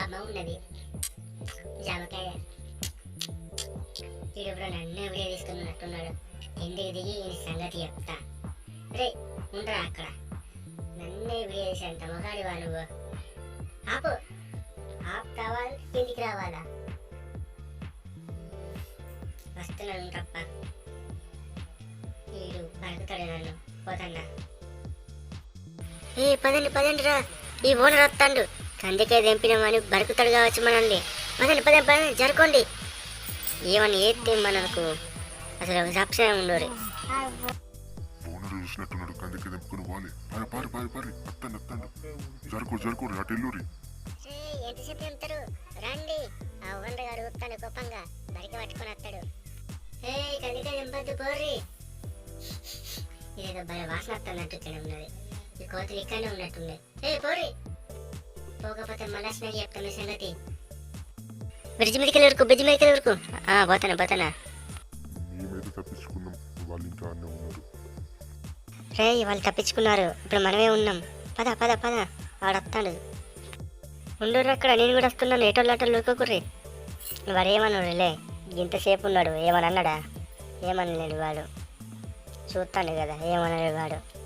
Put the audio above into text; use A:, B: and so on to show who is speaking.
A: కమ్మ ఉన్నది జామకాయ. వీడు ఇప్పుడు నన్ను వీడియో తీసుకున్నట్టున్నాడు. ఎందుకు దిగి ఈ సంగతి చెప్తా. రే ఉండరా అక్కడ. నన్నే వీడియో చేసి అంత మొగాడివా నువ్వు? ఆపు. ఆపుతావా? కిందికి రావాలా? వస్తున్నాను తప్ప వీడు పడుకుతాడు నన్ను. పోతన్నా. ఏ పదండి పదండి రా ఈ ఓనర్ వస్తాడు. కందికే తెంపినామని బరుకుతాడు కావచ్చు మనల్ని పదండి పదండి పదండి జరుకోండి. ఏమని ఏస్తే మనకు అసలు సప్సే ఉండరు
B: ఓనర్ చూసినట్టున్నాడు కందికి తెంపుకుని పారి పారి పారి పారి. అత్తండి అత్తండి జరుకు అటు ఎల్లురి
A: ఎంతసేపు రండి. ఆ ఓనర్ గారు కోపంగా బరికి పట్టుకొని వస్తాడు. ఏ కందికే తెంపద్దు పోర్రి. ఇదేదో భయ వాసన వస్తున్నట్టు ఇక్కడ ఉన్నది. ఈ కోతులు ఇక్కడనే ఉన్నట్టుంది. ఏ పోరి పోకపోతే మళ్ళా స్మెల్ చెప్తాను సంగతి బ్రిడ్జ్ మీదకి వెళ్ళి బ్రిడ్జ్ మీదకి వెళ్ళి పోతాను పోతానా?
B: మేమైతే తప్పించుకున్నాం. వాళ్ళు ఇంకా అన్నీ ఉన్నారు.
A: రే వాళ్ళు తప్పించుకున్నారు. ఇప్పుడు మనమే ఉన్నాం. పద పద పద. వాడు ఉండు అక్కడ నేను కూడా వస్తున్నాను. ఏటోళ్ళు అటోళ్ళు ఊరుకోకుర్రి. వాడు ఏమన్నాడు లే ఇంతసేపు ఉన్నాడు. ఏమని అన్నాడా ఏమనలేడు వాడు. చూస్తాను కదా ఏమనలేడు వాడు.